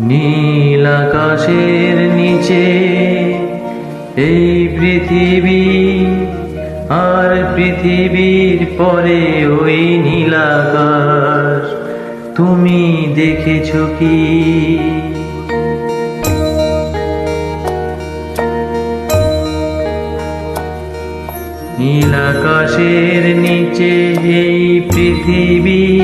নীল আকাশের নিচে এই পৃথিবী, আর পৃথিবীর পরে ওই নীলাকাশ তুমি দেখেছ কি? নীলাকাশের নিচে এই পৃথিবী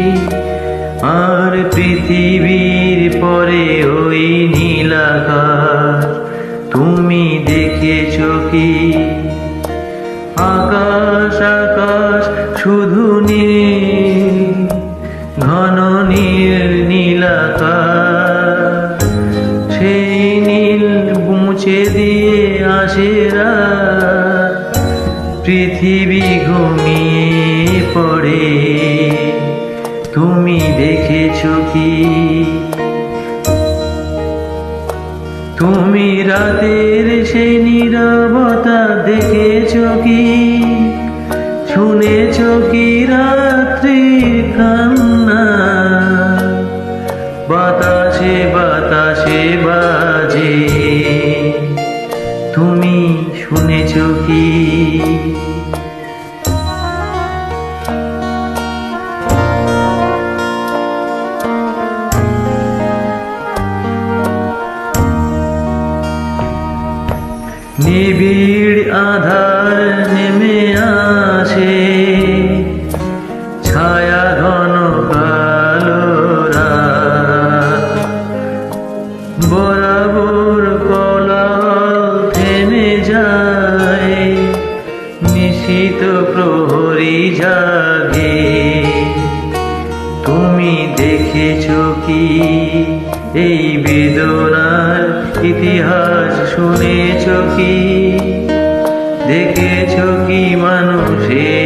আর পৃথিবীর পরে ওই নীলাকাশ। তুমি দেখেছ কি? আকাশ আকাশ, শুধু নীল, ঘন নীল নীলাকাশ। সেই নীল মুছে দিয়ে আসে পৃথিবী ঘুমিয়ে তুমি রাতের সে নিরবতা দেখেছ কি? শুনেছ কি রাত্রি কান্না? বাতাসে বাতাসে বাজে। তুমি শুনেছ কি? নিবিড় আধার নেমে আসে। ছায়া ঘন কালো বরাবর কলাল থেমে যায়। নিশিত প্রহরী জাগে। তুমি দেখেছ কি এই বেদনার ইতিহাস শুনেছ কি? দেখেছ কি মানুষের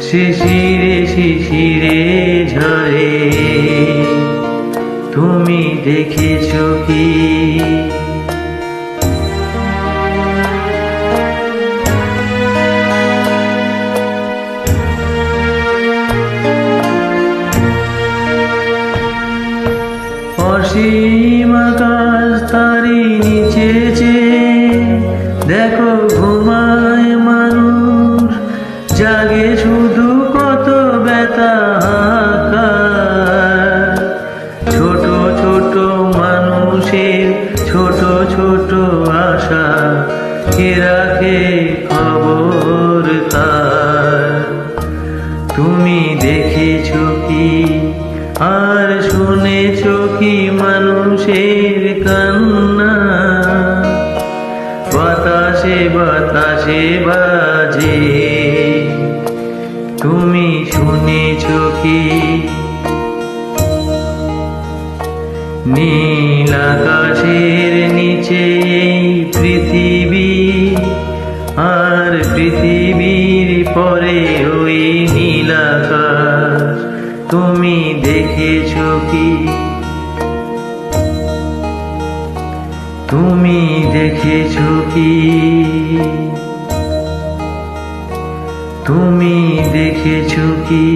শিশিরে শিশিরে ঝরে। তুমি দেখেছ কি? অসীম আকাশ তারি নিচে চেয়ে দেখো ঘুমায় মানুষ, জাগে শুধু কত ব্যথা। ছোট ছোট মানুষের ছোট ছোট আশা, কে রাখে খবর বাতাসে বাজে। তুমি শুনেছ কি? নীল আকাশের নিচে পৃথিবী, আর পৃথিবীর পরে ওই নীল আকাশ। তুমি দেখেছ কি? তুমি দেখেছ কি? তুমি দেখেছ কি?